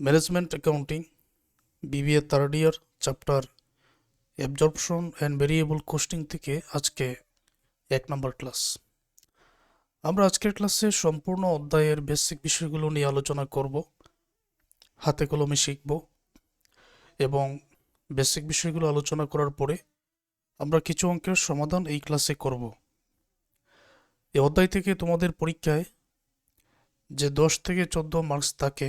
Management accounting BBA third year chapter absorption and variable costing থেকে আজকে এক নম্বর class আমরা আজকের ক্লাসে সম্পূর্ণ অধ্যায়ের বেসিক বিষয়গুলো নিয়ে আলোচনা করব, হাতে কলমে শিখব এবং বেসিক বিষয়গুলো আলোচনা করার পরে আমরা কিছু অঙ্কের সমাধান এই ক্লাসে করব। এই অধ্যায় থেকে তোমাদের পরীক্ষায় যে দশ থেকে চোদ্দ মার্কস থাকে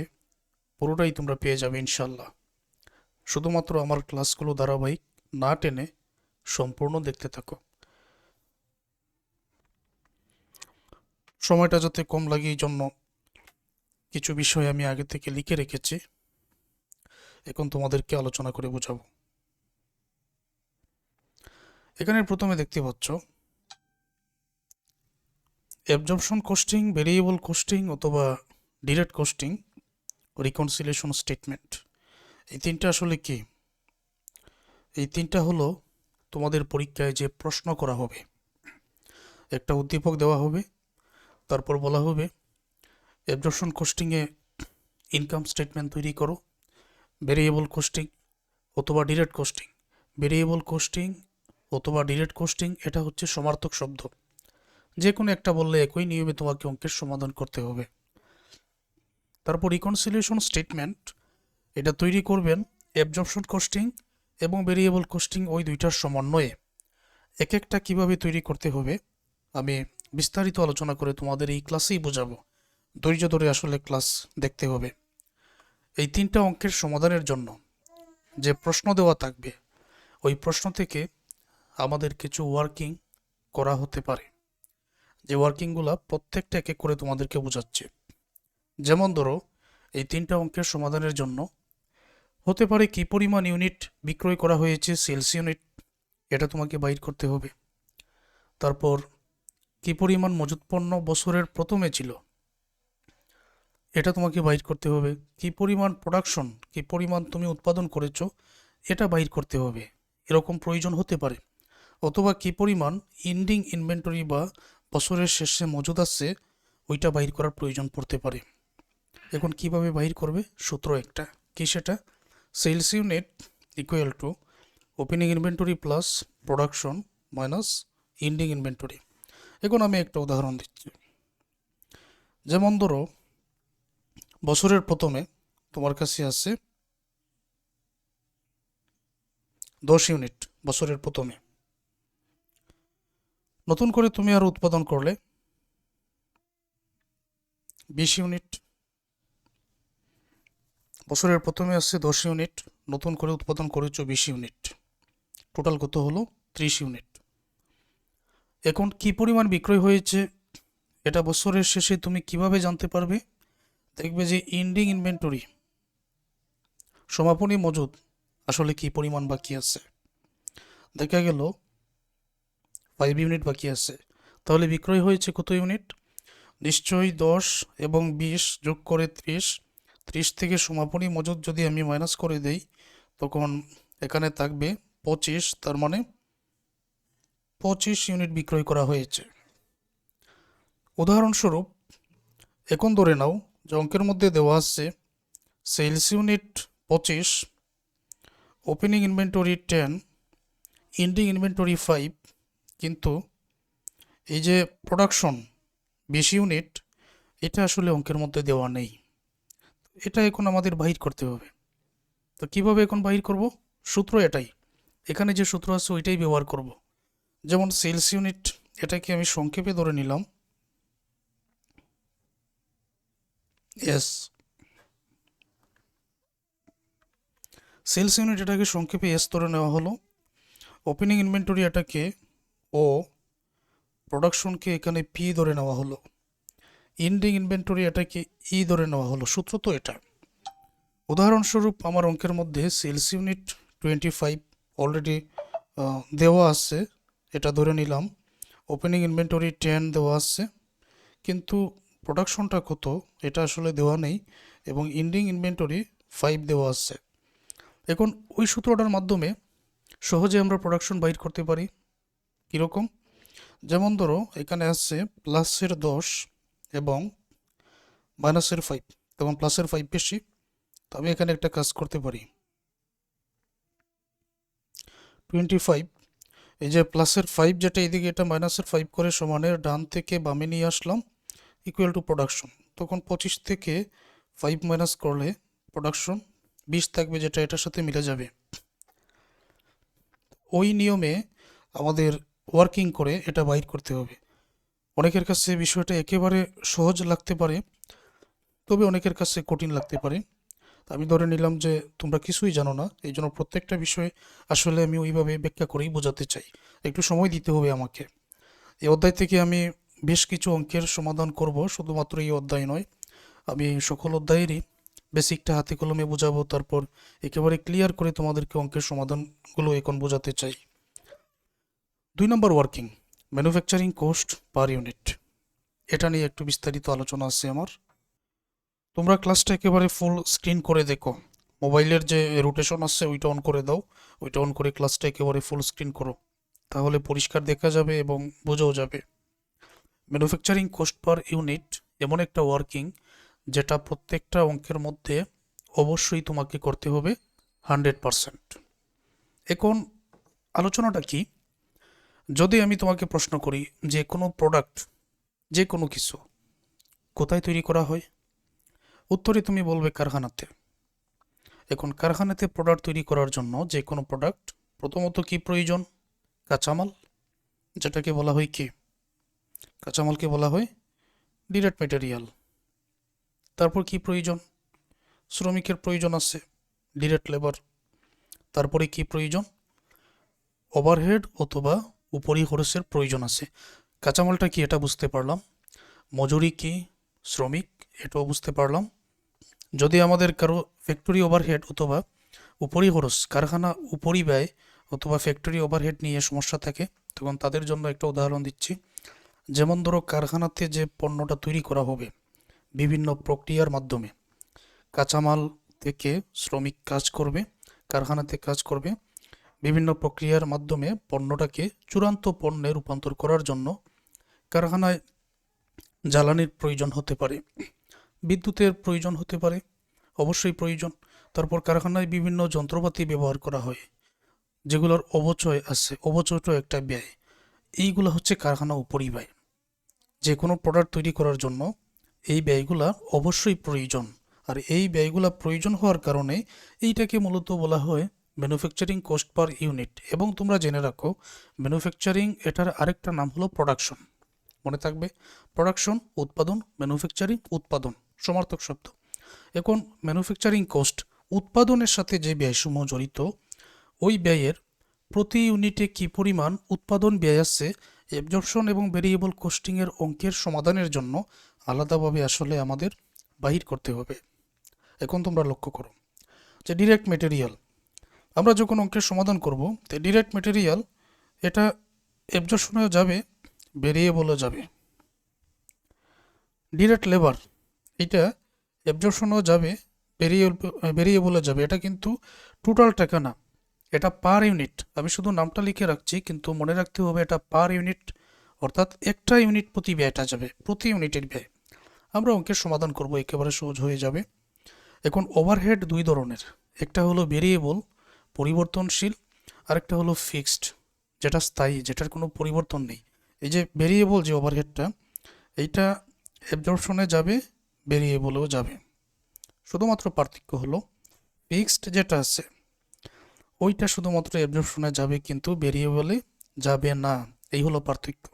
পুরোটাই তোমরা পেয়ে যাবে ইনশাল্লাহ শুধুমাত্র আমার ক্লাসগুলো ধারাবাহিক না টেনে সম্পূর্ণ দেখতে থাকো। সময়টা যাতে কম লাগে এই জন্য কিছু বিষয় আমি আগে থেকে লিখে রেখেছি। এখন তোমাদেরকে আলোচনা করে বোঝাবো। এখানে প্রথমে দেখতে পাচ্ছ অ্যাবজর্পশন কোস্টিং ভেরিয়েবল কোস্টিং অথবা ডিরেক্ট কোস্টিং রিকনসিলিয়েশন স্টেটমেন্ট এই তিনটা আসলে কি? এই তিনটা হলো তোমাদের পরীক্ষায় যে প্রশ্ন করা হবে। একটা উদ্দীপক দেওয়া হবে, তারপর বলা হবে অ্যাবজর্পশন কোস্টিংয়ে ইনকাম স্টেটমেন্ট তৈরি করো ভেরিয়েবল কোস্টিং অথবা ডিরেক্ট কোস্টিং ভেরিয়েবল কোস্টিং অথবা ডিরেক্ট কোস্টিং এটা হচ্ছে সমার্থক শব্দ। যে কোনো একটা বললে একই নিয়মে তোমাকে অঙ্কের সমাধান করতে হবে। তারপর রিকনসিলিয়েশন স্টেটমেন্ট এটা তৈরি করবেন অ্যাবজর্পশন কোস্টিং এবং ভেরিয়েবল কোস্টিং ওই দুইটার সমন্বয়ে। এক একটা কীভাবে তৈরি করতে হবে, আমি বিস্তারিত আলোচনা করে তোমাদের এই ক্লাসেই বোঝাবো। ধৈর্য ধরে আসলে ক্লাস দেখতে হবে। এই তিনটা অঙ্কের সমাধানের জন্য যে প্রশ্ন দেওয়া থাকবে, ওই প্রশ্ন থেকে আমাদের কিছু ওয়ার্কিং করা হতে পারে। যে ওয়ার্কিংগুলো প্রত্যেকটা এক করে তোমাদেরকে বোঝাচ্ছে। যেমন ধরো, এই তিনটা অঙ্কের সমাধানের জন্য হতে পারে কি পরিমাণ ইউনিট বিক্রয় করা হয়েছে সেলস ইউনিট এটা তোমাকে বাইর করতে হবে। তারপর, কি পরিমাণ মজুত পণ্য বছরের প্রথমে ছিল, এটা তোমাকে বাইর করতে হবে। কি পরিমাণ প্রোডাকশন কি পরিমাণ তুমি উৎপাদন করেছ, এটা বাইর করতে হবে। এরকম প্রয়োজন হতে পারে। অথবা কি পরিমাণ ইন্ডিং ইনভেন্টরি বা বছরের শেষে মজুদ আছে ওইটা বাইর করার প্রয়োজন পড়তে পারে। এখন কীভাবে বাহির করবে সূত্র একটা। কি সেটা? Sales unit equal to opening inventory plus production minus ending inventory এখন আমি একটা উদাহরণ দিচ্ছি। যেমন ধরো, বছরের প্রথমে তোমার কাছে আছে দশ ইউনিট বছরের প্রথমে। নতুন করে তুমি আর উৎপাদন করলে বিশ ইউনিট বছরের প্রথমে আসছে দশ ইউনিট, নতুন করে উৎপাদন করেছ বিশ ইউনিট। টোটাল কত হলো? ত্রিশ ইউনিট। এখন কি পরিমাণ বিক্রয় হয়েছে? এটা বছরের শেষে তুমি কীভাবে জানতে পারবে? দেখবে যে ইন্ডিং ইনভেন্টরি সমাপনী মজুদ। আসলে কি পরিমাণ বাকি আছে? দেখা গেল ফাইভ ইউনিট বাকি আছে। তাহলে বিক্রয় হয়েছে কত ইউনিট? নিশ্চয়ই দশ এবং বিশ যোগ করে ত্রিশ। ত্রিশ থেকে সমাপনী মজুদ যদি আমি মাইনাস করে দেই, তখন এখানে থাকবে পঁচিশ, তার মানে পঁচিশ ইউনিট বিক্রয় করা হয়েছে। উদাহরণস্বরূপ, এখন ধরে নাও, যে অঙ্কের মধ্যে দেওয়া আছে সেলস ইউনিট পঁচিশ opening inventory ten ending inventory five কিন্তু এই যে প্রোডাকশন বিশ ইউনিট এটা আসলে অঙ্কের মধ্যে দেওয়া নেই। এটা এখন আমাদের বাহির করতে হবে। তো কীভাবে এখন বাহির করব? সূত্র এটাই। এখানে যে সূত্র আছে, ওইটাই ব্যবহার করব। যেমন সেলস ইউনিট, এটাকে আমি সংক্ষেপে ধরে নিলাম। এস সেলস ইউনিট এটাকে সংক্ষেপে এস ধরে নেওয়া হলো। ওপেনিং ইনভেন্টরি এটাকে ও প্রোডাকশনকে এখানে পি ধরে নেওয়া হলো। ইন্ডিং ইনভেন্টরি এটাকে ই ধরে নেওয়া হলো। সূত্র তো এটা। উদাহরণস্বরূপ আমার অঙ্কের মধ্যে sales unit twenty five already দেওয়া আছে, এটা ধরে নিলাম। ওপেনিং ইনভেন্টরি টেন দেওয়া আছে। কিন্তু প্রোডাকশনটা কত, এটা আসলে দেওয়া নেই এবং ইন্ডিং ইনভেন্টরি ফাইভ দেওয়া আছে। এখন ওই সূত্রটার মাধ্যমে সহজে আমরা প্রোডাকশন বাইর করতে পারি। কীরকম? যেমন ধরো, এখানে আছে প্লাসের দশ এবং মাইনাসের ফাইভ তখন প্লাসের ফাইভ বেশি, তো আমি এখানে একটা কাজ করতে পারি। টোয়েন্টি ফাইভ এই যে প্লাসের ফাইভ যেটা এদিকে এটা মাইনাসের ফাইভ করে সমানের ডান থেকে বামে নিয়ে আসলাম ইকুয়াল টু প্রোডাকশন তখন পঁচিশ থেকে ফাইভ মাইনাস করলে প্রোডাকশন বিশ থাকবে যেটা এটার সাথে মিলে যাবে। ওই নিয়মে আমাদের ওয়ার্কিং করে এটা বাইর করতে হবে। অনেকের কাছে বিষয়টা একেবারে সহজ লাগতে পারে, তবে অনেকের কাছে কঠিন লাগতে পারে। আমি ধরে নিলাম যে তোমরা কিছুই জানো না, এই জন্য প্রত্যেকটা বিষয়ে আসলে আমি ওইভাবে ব্যাখ্যা করেই বোঝাতে চাই। একটু সময় দিতে হবে আমাকে। এই অধ্যায় থেকে আমি বেশ কিছু অঙ্কের সমাধান করব, শুধুমাত্র এই অধ্যায় নয়। আমি সকল অধ্যায়েরই বেসিকটা হাতে কলমে বোঝাবো, তারপর একেবারে ক্লিয়ার করে তোমাদেরকে অঙ্কের সমাধানগুলো এখন বোঝাতে চাই। দুই নম্বর working. Manufacturing cost per unit এটা নিয়ে একটু বিস্তারিত আলোচনা আছে আমার। তোমরা ক্লাসটা একেবারে ফুল স্ক্রিন করে দেখো। মোবাইলের যে রোটেশন আছে, ওইটা অন করে দাও। ওইটা অন করে ক্লাসটা একেবারে ফুল স্ক্রিন করো। তাহলে পরিষ্কার দেখা যাবে এবং বোঝাও যাবে। ম্যানুফ্যাকচারিং কোস্ট পার ইউনিট এমন একটা ওয়ার্কিং যেটা প্রত্যেকটা অঙ্কের মধ্যে অবশ্যই তোমাকে করতে হবে হান্ড্রেড পারসেন্ট এখন আলোচনাটা কি? যদি আমি তোমাকে প্রশ্ন করি যে কোনো প্রোডাক্ট যে কোনো কিছু, কোথায় তৈরি করা হয়? উত্তরে তুমি বলবে কারখানাতে। এখন কারখানাতে প্রোডাক্ট তৈরি করার জন্য যে কোনো প্রোডাক্ট প্রথমত কি প্রয়োজন? কাঁচামাল, যেটাকে বলা হয় কি? কাঁচামালকে বলা হয় ডিরেক্ট মেটেরিয়াল তারপর কি প্রয়োজন? শ্রমিকের প্রয়োজন আছে, ডিরেক্ট লেবার তারপরে কি প্রয়োজন? ওভারহেড অথবা উপরি খরচের প্রয়োজন আছে। কাঁচামালটা কি এটা বুঝতে পারলাম। মজুরি কি? শ্রমিক, এটাও বুঝতে পারলাম। যদি আমাদের কারও ফ্যাক্টরি ওভারহেড অথবা উপরি খরচ, কারখানা উপরি ব্যয় অথবা ফ্যাক্টরি ওভারহেড নিয়ে সমস্যা থাকে, তখন তাদের জন্য একটা উদাহরণ দিচ্ছি। যেমন ধরো কারখানাতে যে পণ্যটা তৈরি করা হবে বিভিন্ন প্রক্রিয়ার মাধ্যমে। কাঁচামাল থেকে শ্রমিক কাজ করবে, কারখানাতে কাজ করবে বিভিন্ন প্রক্রিয়ার মাধ্যমে পণ্যটাকে চূড়ান্ত পণ্যে রূপান্তর করার জন্য কারখানায় জ্বালানির প্রয়োজন হতে পারে, বিদ্যুতের প্রয়োজন হতে পারে, অবশ্যই প্রয়োজন। তারপর কারখানায় বিভিন্ন যন্ত্রপাতি ব্যবহার করা হয়, যেগুলোর অবচয় আছে, অবচয়টা একটা ব্যয়। এইগুলো হচ্ছে কারখানা উপরিব্যয় যে কোনো প্রোডাক্ট তৈরি করার জন্য এই ব্যয়গুলা অবশ্যই প্রয়োজন। আর এই ব্যয়গুলা প্রয়োজন হওয়ার কারণে এইটাকে মূলত বলা হয় ম্যানুফ্যাকচারিং কোস্ট পার ইউনিট এবং তোমরা জেনে রাখো ম্যানুফ্যাকচারিং এটার আরেকটা নাম হলো প্রোডাকশন মনে থাকবে প্রোডাকশন উৎপাদন ম্যানুফ্যাকচারিং উৎপাদন, সমার্থক শব্দ। এখন ম্যানুফ্যাকচারিং কোস্ট উৎপাদনের সাথে যে ব্যয়সমূহ জড়িত, ওই ব্যয়ের প্রতি ইউনিটে কি পরিমাণ উৎপাদন ব্যয় আছে অ্যাবজর্পশন এবং ভেরিয়েবল কোস্টিংয়ের অঙ্কের সমাধানের জন্য আলাদাভাবে আসলে আমাদের বাহির করতে হবে। এখন তোমরা লক্ষ্য করো যে ডিরেক্ট মেটেরিয়াল আমরা যখন অঙ্কের সমাধান করব, তো ডিরেক্ট মেটেরিয়াল এটা অ্যাবজর্পশনেও যাবে ভেরিয়েবলও যাবে। ডিরেক্ট লেবার এটা অ্যাবজর্পশনও যাবে ভেরিয়েবল ভেরিয়েবলে যাবে। এটা কিন্তু টোটাল টাকা না, এটা পার ইউনিট আমি শুধু নামটা লিখে রাখছি, কিন্তু মনে রাখতে হবে এটা পার ইউনিট অর্থাৎ একটা ইউনিট প্রতি ব্যয়টা যাবে, প্রতি ইউনিটের ব্যয়। আমরা অঙ্কের সমাধান করব, একেবারে সহজ হয়ে যাবে। এখন ওভারহেড দুই ধরনের, একটা হলো ভেরিয়েবল পরিবর্তনশীল, আরেকটা হলো ফিক্সড যেটা স্থায়ী, যেটার কোনো পরিবর্তন নেই। এই যে ভেরিয়েবল যে ওভারহেডটা এইটা অ্যাবজর্পশনে যাবে ভেরিয়েবলেও যাবে। শুধুমাত্র পার্থক্য হলো ফিক্সড যেটা আছে, ওইটা শুধুমাত্র অ্যাবজর্পশনে যাবে, কিন্তু ভেরিয়েবলে যাবে না। এই হলো পার্থক্য।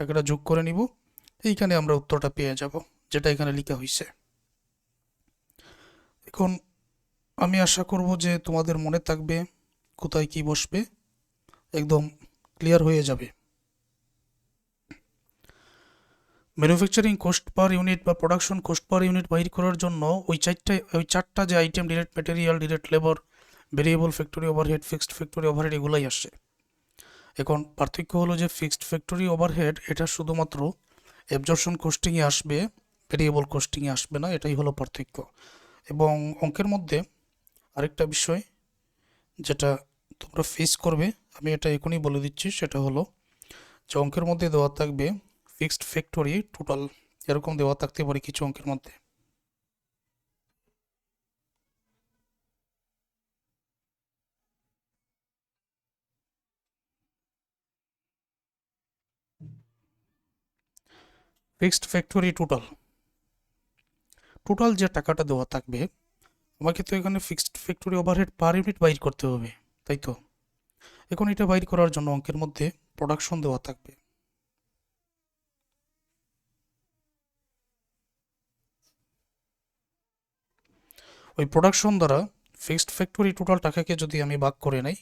টাকাটা যোগ করে নিব, এইখানে আমরা উত্তরটা পেয়ে যাব, যেটা এখানে লেখা হয়েছে এখন আমি আশা করব যে তোমাদের মনে থাকবে কোথায় কি বসবে, একদম ক্লিয়ার হয়ে যাবে। ম্যানুফ্যাকচারিং কোস্ট পার ইউনিট বা প্রোডাকশন কোস্ট পার ইউনিট বাহির করার জন্য ওই চারটা ওই চারটা যে item direct material direct labour variable factory overhead fixed factory overhead এগুলাই আসছে। এখন পার্থক্য হলো যে ফিক্সড ফ্যাক্টরি ওভারহেড এটা শুধুমাত্র অ্যাবজর্পশন কোস্টিংয়ে আসবে ভেরিয়েবল কোস্টিংয়ে আসবে না, এটাই হলো পার্থক্য। এবং অঙ্কের মধ্যে আরেকটা বিষয় যেটা তোমরা ফেস করবে, আমি এটা এখনই বলে দিচ্ছি, সেটা হলো যে অঙ্কের মধ্যে দেওয়া থাকবে ফিক্সড ফ্যাক্টরি টোটাল এরকম দেওয়া থাকতে পারে কিছু অঙ্কের মধ্যে। ফিক্সড ফ্যাক্টরি টোটাল টোটাল যে টাকাটা দেওয়া থাকবে আমাকে তো এখানে fixed factory overhead per unit বাইর করতে হবে, তাই তো? এখন এটা বাইর করার জন্য অঙ্কের মধ্যে প্রোডাকশন দেওয়া থাকবে। ওই প্রোডাকশন দ্বারা ফিক্সড ফ্যাক্টরি টোটাল টাকাকে যদি আমি ভাগ করে নেই,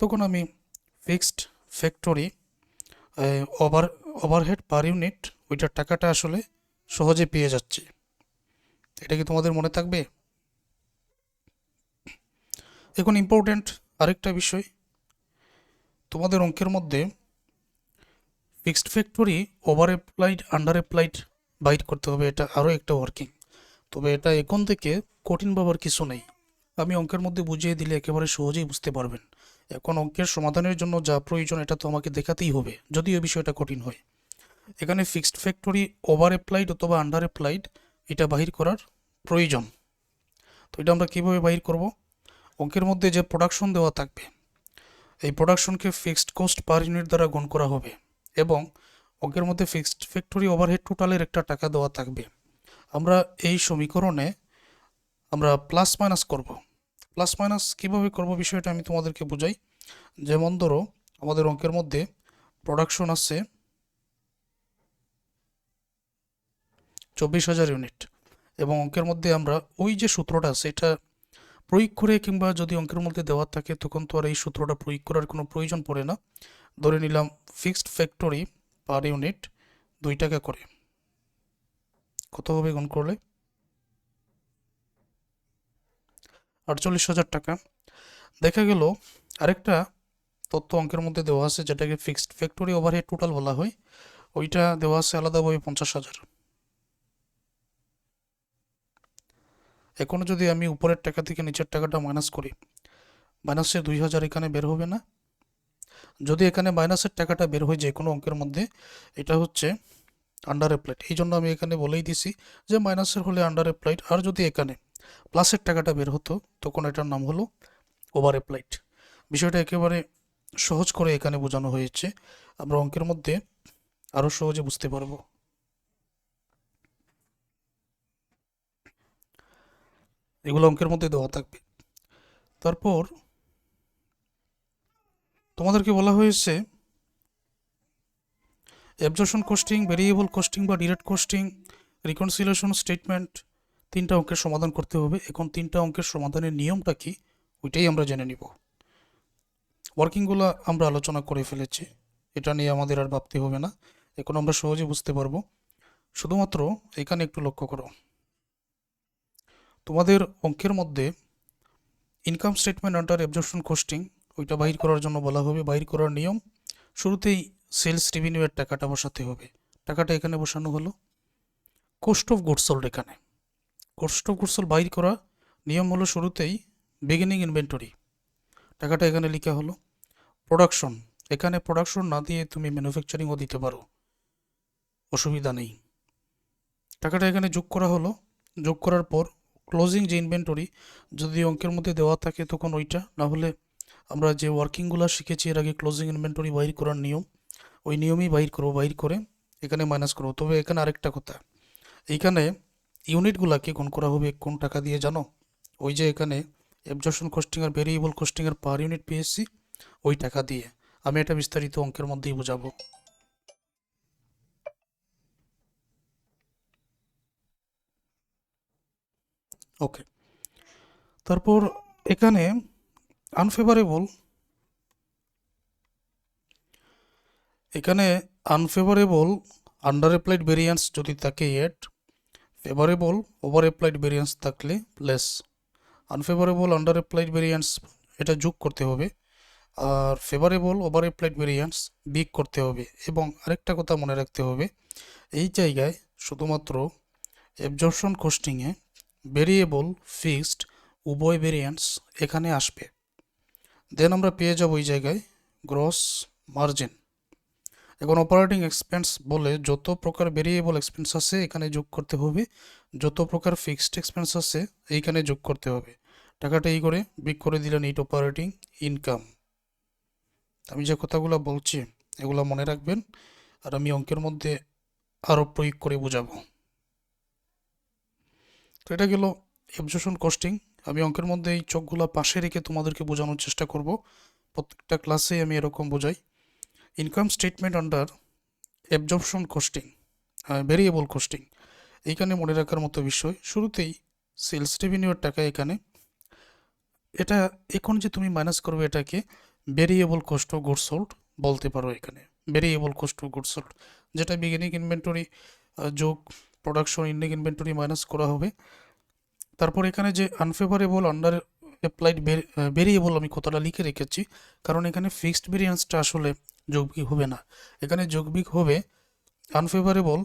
তখন আমি fixed factory over overhead per unit ওইটার টাকাটা আসলে সহজে পেয়ে যাচ্ছে। এটা কি তোমাদের মনে থাকবে? এখন ইম্পর্ট্যান্ট আরেকটা বিষয়। তোমাদের অঙ্কের মধ্যে fixed factory over applied under applied byte করতে হবে। এটা আরও একটা ওয়ার্কিং তবে এটা এখন থেকে কঠিন বাবার কিছু নেই। আমি অঙ্কের মধ্যে বুঝিয়ে দিলে একেবারে সহজেই বুঝতে পারবেন। এখন অঙ্কের সমাধানের জন্য যা প্রয়োজন এটা তো আমাকে দেখাতেই হবে, যদিও বিষয়টা কঠিন হয়। এখানে ফিক্সড ফ্যাক্টরি ওভার অ্যাপ্লাইড অথবা আন্ডার অ্যাপ্লাইড এটা বাহির করার প্রয়োজন। তো এটা আমরা কীভাবে বাহির করব? অঙ্কের মধ্যে যে প্রোডাকশন দেওয়া থাকবে, এই প্রোডাকশনকে ফিক্সড কস্ট পার ইউনিট দ্বারা গুণ করা হবে এবং অঙ্কের মধ্যে ফিক্সড ফ্যাক্টরি ওভারহেড টোটালের একটা টাকা দেওয়া থাকবে। আমরা এই সমীকরণে আমরা প্লাস মাইনাস করব। প্লাস মাইনাস কীভাবে করব বিষয়টা আমি তোমাদেরকে বুঝাই। যেমন ধরো, আমাদের অঙ্কের মধ্যে প্রোডাকশন আছে চব্বিশ হাজার ইউনিট এবং অঙ্কের মধ্যে আমরা ওই যে সূত্রটা আছে, এটা প্রয়োগ করে কিংবা যদি অঙ্কের মধ্যে দেওয়া থাকে, তখন তো আর এই সূত্রটা প্রয়োগ করার কোনো প্রয়োজন পড়ে না। ধরে নিলাম ফিক্সড ফ্যাক্টরি পার ইউনিট দুই টাকা করে। কত হবে গুণ করলে? আটচল্লিশ হাজার টাকা। দেখা গেল আরেকটা তথ্য অঙ্কের মধ্যে দেওয়া আছে, যেটাকে ফিক্সড ফ্যাক্টরি ওভারহেড টোটাল বলা হয়। ওইটা দেওয়া আছে আলাদাভাবে পঞ্চাশ হাজার। এখনও যদি আমি উপরের টাকা থেকে নিচের টাকাটা মাইনাস করি মাইনাসে দুই হাজার এখানে বের হবে না? যদি এখানে মাইনাসের টাকাটা বের হয়ে যায় কোনো অঙ্কের মধ্যে, এটা হচ্ছে আন্ডার অ্যাপ্লাইড এই জন্য আমি এখানে বলেই দিছি যে মাইনাসের হলে আন্ডার অ্যাপ্লাইড আর যদি এখানে প্লাসের টাকাটা বের হতো, তখন এটার নাম হলো ওভার অ্যাপ্লাইড বিষয়টা একেবারে সহজ করে এখানে বোঝানো হয়েছে। আমরা অঙ্কের মধ্যে আরও সহজে বুঝতে পারব। এগুলো অঙ্কের মধ্যে দেওয়া থাকবে। তারপর তোমাদেরকে বলা হয়েছে অ্যাবজর্শন কোস্টিং ভেরিয়েবল কোস্টিং বা ডিরেক্ট কোস্টিং রিকনসিলেশন স্টেটমেন্ট তিনটা অঙ্কের সমাধান করতে হবে। এখন তিনটা অঙ্কের সমাধানের নিয়মটা কি ওইটাই আমরা জেনে নিব। ওয়ার্কিংগুলো আমরা আলোচনা করে ফেলেছি। এটা নিয়ে আমাদের আর ভাবতে হবে না। এখন আমরা সহজে বুঝতে পারব। শুধুমাত্র এখানে একটু লক্ষ্য করো। তোমাদের অঙ্কের মধ্যে income statement under absorption costing ওইটা বাইর করার জন্য বলা হবে বাইর করার নিয়ম। শুরুতেই সেলস রেভিনিউয়ের টাকাটা বসাতে হবে। টাকাটা এখানে বসানো হলো। কোস্ট অফ গুডস সোল্ড এখানে। কোস্ট অফ গুডস সোল্ড বাইর করা নিয়ম হলো শুরুতেই বিগিনিং ইনভেন্টরি টাকাটা এখানে লেখা হলো। প্রোডাকশন এখানে প্রোডাকশন না দিয়ে তুমি ম্যানুফ্যাকচারিংও দিতে পারো। অসুবিধা নেই। টাকাটা এখানে যোগ করা হলো। যোগ করার পর ক্লোজিং যে ইনভেন্টরি যদি অঙ্কের মধ্যে দেওয়া থাকে তখন ওইটা না হলে আমরা যে ওয়ার্কিংগুলো শিখেছি এর আগে ক্লোজিং ইনভেন্টরি বাইর করার নিয়ম, ওই নিয়মেই বাইর করব, বাইর করে এখানে মাইনাস করব। তবে এখানে আরেকটা কথা এইখানে ইউনিটগুলোকে গুণ করা হবে কোন টাকা দিয়ে জানো? ওই যে এখানে অ্যাবজর্পশন কোস্টিং আর ভেরিয়েবল কোস্টিং এর পার ইউনিট পেয়েছি, ওই টাকা দিয়ে। আমি এটা বিস্তারিত অঙ্কের মধ্যেই বোঝাবো। ওকে তারপর এখানে আনফেভারেবল এখানে আনফেভারেবল আন্ডার অ্যাপ্লাইড ভেরিয়েন্স যদি থাকে at favourable over applied variance থাকলে less unfavourable under applied variance এটা যোগ করতে হবে, আর ফেভারেবল ওভার অ্যাপ্লাইড ভেরিয়েন্স বিগ করতে হবে, এবং আরেকটা কথা মনে রাখতে হবে, এই জায়গায় শুধুমাত্র অ্যাবজর্পশন কোস্টিংয়ে ভেরিয়েবল ফিক্সড উভয় ভেরিয়েন্টস এখানে আসবে। দেন আমরা পেয়ে যাব ওই জায়গায় গ্রস মার্জিন এখন অপারেটিং এক্সপেন্স বলে যত প্রকার ভেরিয়েবল এক্সপেন্স আছে এখানে যোগ করতে হবে, যত প্রকার ফিক্সড এক্সপেন্স আছে এইখানে যোগ করতে হবে। টাকাটা এই করে বিক করে দিলেন এইট অপারেটিং ইনকাম আমি যে কথাগুলো বলছি, এগুলো মনে রাখবেন, আর আমি অঙ্কের মধ্যে আরও প্রয়োগ করে বোঝাবো। তো এটা গেল অ্যাবজর্পশন কস্টিং আমি অঙ্কের মধ্যে এই চোখগুলো পাশে রেখে তোমাদেরকে বোঝানোর চেষ্টা করব। প্রত্যেকটা ক্লাসে আমি এরকম বোঝাই। Income statement under absorption costing variable costing এইখানে মনে রাখার মতো বিষয়। শুরুতেই সেলস রেভিনিউর টাকা এখানে। এটা এখন যে তুমি মাইনাস করবে এটাকে variable cost of good sold বলতে পারো এখানে। Variable cost of good sold যেটা বিগিনিং ইনভেন্টরি যোগ প্রোডাকশন ইন্ডিং ইনভেন্টরি মাইনাস করা হবে। তারপর এখানে যে আনফেভারেবল আন্ডার অ্যাপ্লাইড ভেরিয়েবল আমি কথাটা লিখে রেখেছি, কারণ এখানে ফিক্সড ভেরিয়েন্সটা আসলে যৌগিক হবে না। এখানে যৌগিক হবে আনফেভারেবল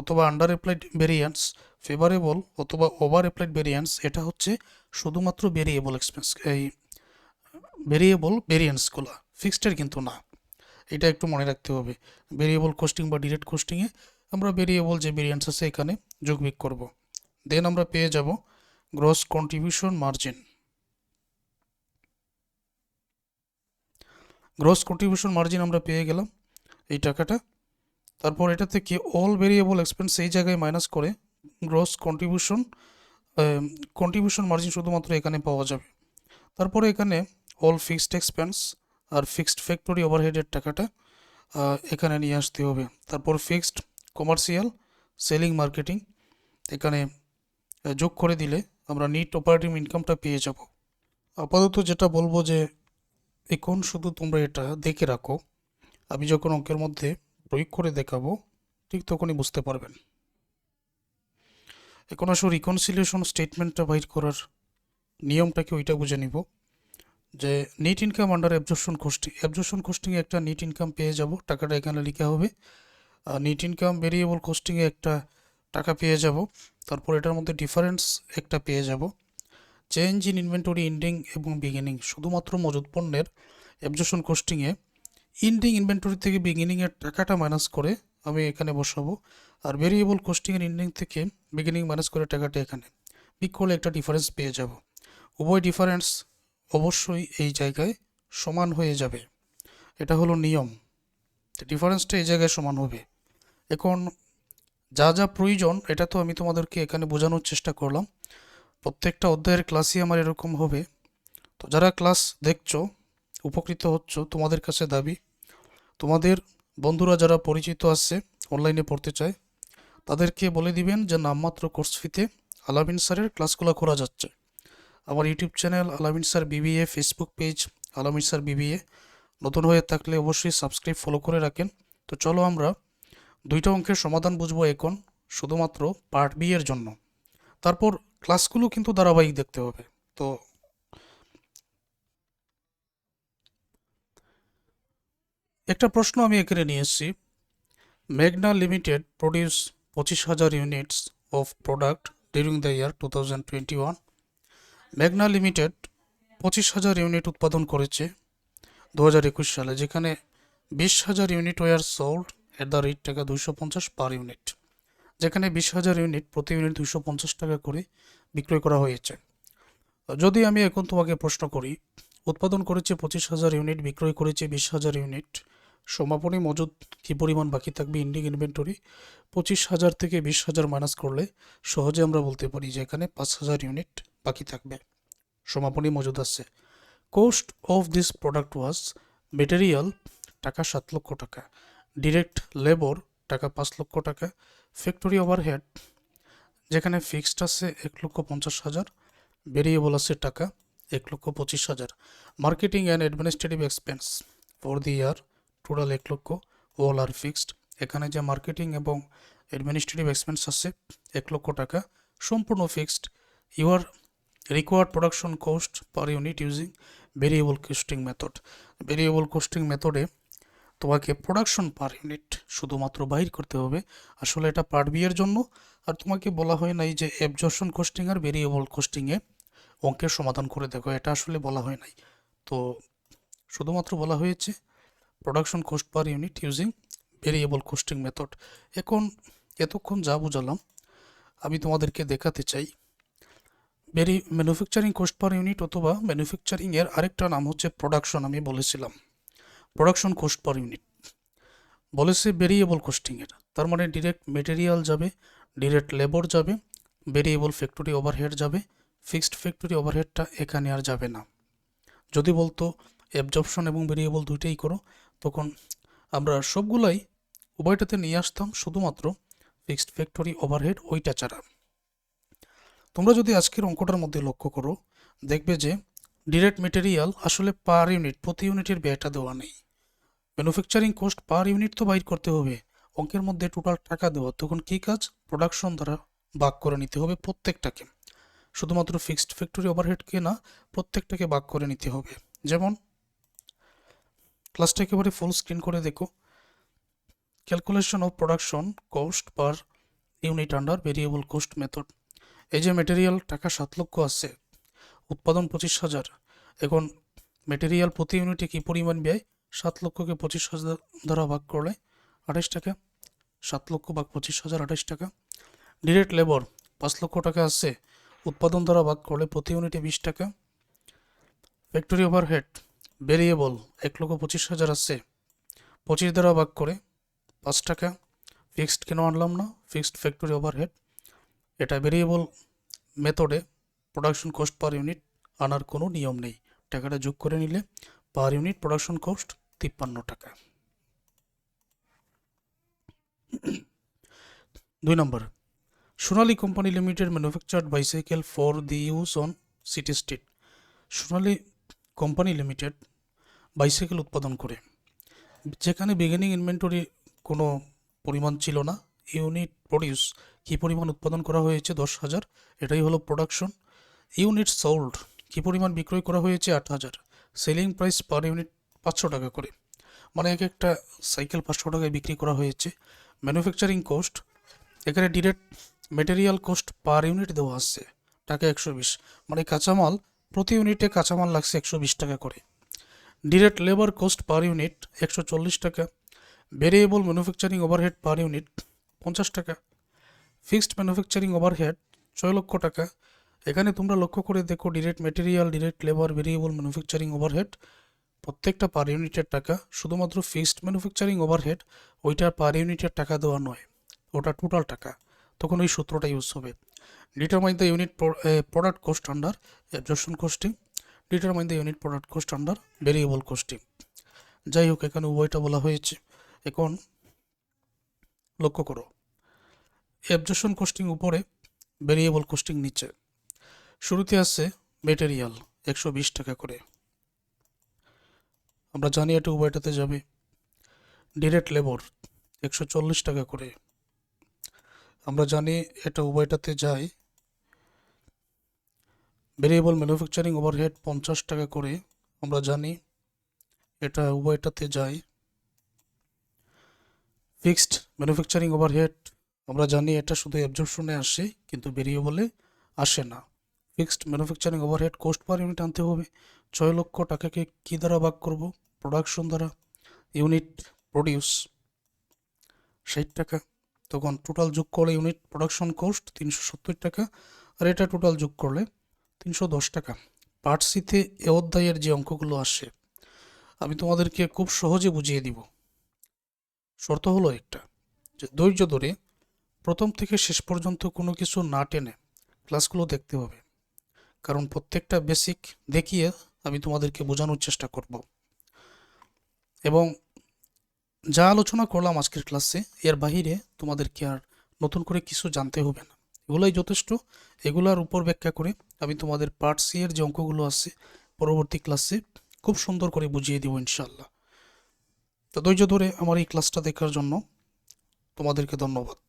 অথবা আন্ডার অ্যাপ্লাইড ভেরিয়েন্স ফেভারেবল অথবা ওভার অ্যাপ্লাইড ভেরিয়েন্স এটা হচ্ছে শুধুমাত্র ভেরিয়েবল এক্সপেন্স এই ভেরিয়েবল ভেরিয়েন্সগুলো ফিক্সডের কিন্তু না। এটা একটু মনে রাখতে হবে। ভেরিয়েবল কোস্টিং বা ডিরেক্ট কোস্টিংয়ে আমরা ভেরিয়েবল যে ভেরিয়েন্স আছে এখানে যোগবিক করব। দেন আমরা পেয়ে যাব gross contribution margin gross contribution margin আমরা পেয়ে গেলাম এই টাকাটা। তারপর এটা থেকে অল ভেরিয়েবল এক্সপেন্স এই জায়গায় মাইনাস করে গ্রস কন্ট্রিবিউশন কন্ট্রিবিউশন মার্জিন শুধুমাত্র এখানে পাওয়া যাবে। তারপরে এখানে অল ফিক্সড এক্সপেন্স আর ফিক্সড ফ্যাক্টরি ওভারহেডের টাকাটা এখানে নিয়ে আসতে হবে। তারপর ফিক্সড কমার্শিয়াল সেলিং মার্কেটিং এখানে যোগ করে দিলে আমরা নিট অপারেটিং ইনকামটা পেয়ে যাব। আপাতত যেটা বলব যে, এখন শুধু তোমরা এটা দেখে রাখো। আমি যখন অঙ্কের মধ্যে প্রয়োগ করে দেখাবো, ঠিক তখনই বুঝতে পারবেন। এখন আসো রিকনসিলিয়েশন স্টেটমেন্টটা বাইর করার নিয়মটাকে ওইটা বুঝে নিব। যে net income under absorption costing absorption কোস্টিংয়ে একটা নিট ইনকাম পেয়ে যাব, টাকাটা এখানে লেখা হবে। নেট ইনকাম ভেরিয়েবল কোস্টিংয়ে একটা টাকা পেয়ে যাব। তারপর এটার মধ্যে ডিফারেন্স একটা পেয়ে যাব। চেঞ্জ ইন ইনভেন্টরি ইন্ডিং এবং বিগিনিং শুধুমাত্র মজুদ পণ্যের অ্যাবজর্পশন কোস্টিংয়ে ইন্ডিং ইনভেন্টরি থেকে বিগিনিংয়ের টাকাটা মাইনাস করে আমি এখানে বসাবো। আর ভেরিয়েবল কোস্টিংয়ের ইন্ডিং থেকে বিগিনিং মাইনাস করে টাকাটা এখানে পিক করলে একটা ডিফারেন্স পেয়ে যাব। উভয় ডিফারেন্স অবশ্যই এই জায়গায় সমান হয়ে যাবে। এটা হলো নিয়ম। ডিফারেন্সটা এই জায়গায় সমান হবে। এখন যা যা প্রয়োজন, এটা তো আমি তোমাদেরকে এখানে বোঝানোর চেষ্টা করলাম। প্রত্যেকটা অধ্যায়ের ক্লাসই আমার এরকম হবে। তো যারা ক্লাস দেখছ, উপকৃত হচ্ছ, তোমাদের কাছে দাবি, তোমাদের বন্ধুরা যারা পরিচিত আছে অনলাইনে পড়তে চায়, তাদেরকে বলে দিবেন যে নামমাত্র কোর্স ফিতে আলামিন স্যারের ক্লাসগুলো করা যাচ্ছে। আমার YouTube channel Alamin sir BBA Facebook page Alamin sir BBA নতুন হয়ে থাকলে অবশ্যই সাবস্ক্রাইব ফলো করে রাখেন। তো চলো আমরা দুইটা অঙ্কের সমাধান বুঝব এখন, শুধুমাত্র পার্ট বি এর জন্য। তারপর ক্লাসগুলো কিন্তু ধারাবাহিক দেখতে হবে। তো একটা প্রশ্ন আমি এখানে নিয়ে এসেছি। মেঘনা লিমিটেড প্রডিউস পঁচিশ হাজার units of product during the year two thousand twenty one মেঘনা লিমিটেড পঁচিশ হাজার ইউনিট উৎপাদন করেছে দু হাজার একুশ সালে, যেখানে বিশ হাজার unit were sold at the rate টাকা দুশো পঞ্চাশ পার ইউনিট যেখানে বিশ হাজার ইউনিট প্রতি ইউনিট দুইশো পঞ্চাশ টাকা করে বিক্রয় করা হয়েছে। যদি আমি এখন তোমাকে প্রশ্ন করি, উৎপাদন করেছে পঁচিশ হাজার ইউনিট বিক্রয় করেছে বিশ হাজার ইউনিট সমাপনী মজুদ কী পরিমাণ বাকি থাকবে ইন্ডিং ইনভেন্টরি পঁচিশ হাজার থেকে বিশ হাজার মাইনাস করলে সহজে আমরা বলতে পারি যে এখানে পাঁচ হাজার ইউনিট বাকি থাকবে। সমাপনী মজুদ আছে। Cost of this product was material টাকা সাত লক্ষ টাকা। ডিরেক্ট লেবর টাকা পাঁচ লক্ষ টাকা, ফ্যাক্টরি ওভারহেড, যেখানে ফিক্সড আছে এক লক্ষ পঞ্চাশ হাজার ভেরিয়েবল আছে টাকা এক লক্ষ পঁচিশ হাজার। Marketing and administrative expense for the year, total এক লক্ষ অল আর ফিক্সড এখানে যে মার্কেটিং এবং অ্যাডমিনিস্ট্রেটিভ এক্সপেন্স আছে, এক লক্ষ টাকা, সম্পূর্ণ fixed your required production cost per unit using variable costing method variable costing মেথডে তোমাকে প্রোডাকশন পার ইউনিট শুধুমাত্র বাহির করতে হবে। আসলে এটা পার্ট বি এর জন্য। আর তোমাকে বলা হয় নাই যে অ্যাবজর্পশন কোস্টিং আর ভেরিয়েবল কোস্টিংয়ে অঙ্কের সমাধান করে দেখো, এটা আসলে বলা হয় নাই। তো শুধুমাত্র বলা হয়েছে production cost per unit using variable costing method এখন এতক্ষণ যা বুঝালাম, আমি তোমাদেরকে দেখাতে চাই। Very manufacturing cost per unit অথবা ম্যানুফ্যাকচারিং এর আরেকটা নাম হচ্ছে প্রোডাকশন আমি বলেছিলাম। প্রোডাকশন কোস্ট পার ইউনিট বলেছে ভেরিয়েবল কোস্টিং এর। তার মানে ডিরেক্ট মেটেরিয়াল যাবে ডিরেক্ট লেবর যাবে ভেরিয়েবল ফ্যাক্টরি ওভারহেড যাবে ফিক্সড ফ্যাক্টরি ওভারহেডটা এখানে আর যাবে না। যদি বলতো অ্যাবজর্পশন এবং ভেরিয়েবল দুইটাই করো, তখন আমরা সবগুলাই উভয়টাতে নিয়ে আসতাম শুধুমাত্র ফিক্সড ফ্যাক্টরি ওভারহেড ওইটা ছাড়া। তোমরা যদি আজকের অঙ্কটার মধ্যে লক্ষ্য করো, দেখবে যে ডিরেক্ট মেটেরিয়াল আসলে পার ইউনিট প্রতি ইউনিটের ব্যয়টা দেওয়া নেই। ম্যানুফ্যাকচারিং কস্ট পার ইউনিট তো বাইর করতে হবে। অঙ্কের মধ্যে টোটাল টাকা দেওয়া, তখন কী কাজ? প্রোডাকশন দ্বারা ভাগ করে নিতে হবে প্রত্যেকটাকে। শুধুমাত্র ফিক্সড ফ্যাক্টরি ওভারহেডকে না, প্রত্যেকটাকে ভাগ করে নিতে হবে। যেমন, ক্লাসটা একেবারে ফুল স্ক্রিন করে দেখো। Calculation of production cost per unit under variable cost method এই যে মেটেরিয়াল টাকা সাত লক্ষ আছে। উৎপাদন পঁচিশ হাজার। এখন মেটেরিয়াল প্রতি ইউনিটে কী পরিমাণ ব্যয়? সাত লক্ষকে পঁচিশ হাজার দ্বারা ভাগ করলে আঠাশ টাকা, সাত লক্ষ ভাগ পঁচিশ হাজার আঠাশ টাকা। ডিরেক্ট লেবার পাঁচ লক্ষ টাকা আছে, উৎপাদন দ্বারা ভাগ করলে প্রতি ইউনিটে বিশ টাকা। ফ্যাক্টরি ওভারহেড ভেরিয়েবল এক লক্ষ পঁচিশ হাজার আছে, পঁচিশ দ্বারা ভাগ করে পাঁচ টাকা। ফিক্সড কেন আনলাম না? ফিক্সড ফ্যাক্টরি ওভারহেড এটা ভেরিয়েবল মেথডে প্রোডাকশন কস্ট পার ইউনিট আনার কোনো নিয়ম নেই। টাকাটা যোগ করে নিলে পার ইউনিট প্রোডাকশন কস্ট তিপ্পান্ন টাকা। দুই নম্বর, Sonali company limited manufactured bicycle for the use on city street. Sonali company limited bicycle উৎপাদন করে। যেখানে বিগিনিং ইনভেন্টরি কোনো পরিমাণ ছিল না ইউনিট প্রডিউস কী পরিমাণ উৎপাদন করা হয়েছে দশ হাজার, এটাই হলো প্রোডাকশন ইউনিট সোল্ড কী পরিমাণ বিক্রয় করা হয়েছে আট হাজার। সেলিং প্রাইস পার ইউনিট পাঁচশো টাকা করে। মানে এক একটা সাইকেল পাঁচশো টাকায় বিক্রি করা হয়েছে। ম্যানুফ্যাকচারিং কোস্ট এখানে direct material cost per unit দেওয়া আছে, টাকা একশো বিশ। মানে কাঁচামাল, প্রতি ইউনিটে কাঁচামাল লাগছে একশো বিশ টাকা করে। Direct labour cost per unit একশো চল্লিশ টাকা। Variable manufacturing overhead per unit পঞ্চাশ টাকা। ফিক্সড ম্যানুফ্যাকচারিং ওভারহেড ছয় লক্ষ টাকা। এখানে তোমরা লক্ষ্য করে দেখো direct material direct labour variable manufacturing overhead প্রত্যেকটা পার ইউনিটের টাকা শুধুমাত্র ফিক্সড ম্যানুফ্যাকচারিং ওভারহেড ওইটার পার ইউনিটের টাকা দেওয়া নয়, ওটা টোটাল টাকা। তখন ওই সূত্রটা ইউজ হবে। Determine the unit product cost under absorption costing determine the unit product cost under variable costing যাই হোক, এখানে উভয়টা বলা হয়েছে। এখন লক্ষ্য করো। অ্যাবজর্পশন কোস্টিং উপরে ভেরিয়েবল কোস্টিং নিচে। শুরুতে আছে মেটেরিয়াল একশো বিশ টাকা করে। আমরা জানি এটা উভয়টাতে যাবে। ডিরেক্ট লেবর একশো চল্লিশ টাকা করে। আমরা জানি এটা উভয়টাতে যায় ভেরিয়েবল ম্যানুফ্যাকচারিং ওভারহেড পঞ্চাশ টাকা করে। আমরা জানি এটা উভয়টাতে যায় ফিক্সড ম্যানুফ্যাকচারিং ওভারহেড আমরা জানি এটা শুধু অ্যাবজর্পশনে আসে, কিন্তু ভেরিয়েবলে আসে না। Fixed manufacturing overhead cost per unit আনতে হবে। ছয় লক্ষ টাকাকে কী দ্বারা ভাগ করব? প্রোডাকশন দ্বারা ইউনিট প্রডিউস ষাট টাকা। তখন টোটাল যোগ করলে ইউনিট প্রোডাকশন কোস্ট তিনশো সত্তর টাকা, আর এটা টোটাল যোগ করলে তিনশো দশ টাকা। পার্ট সিতে এ অধ্যায়ের যে অঙ্কগুলো আসে, আমি তোমাদেরকে খুব সহজে বুঝিয়ে দিব। শর্ত হলো একটা, যে ধৈর্য ধরে প্রথম থেকে শেষ পর্যন্ত কোনো কিছু না টেনে ক্লাসগুলো দেখতে হবে। কারণ প্রত্যেকটা বেসিক দেখিয়ে আমি তোমাদেরকে বোঝানোর চেষ্টা করব। এবং যা আলোচনা করলাম আজকের ক্লাসে, এর বাহিরে তোমাদেরকে আর নতুন করে কিছু জানতে হবে না? এগুলোই যথেষ্ট। এগুলার উপর ব্যাখ্যা করে আমি তোমাদের পার্ট সি এর যে অঙ্কগুলো আছে, পরবর্তী ক্লাসে খুব সুন্দর করে বুঝিয়ে দিব ইনশাল্লাহ তো ধৈর্য ধরে আমার এই ক্লাসটা দেখার জন্য তোমাদেরকে ধন্যবাদ।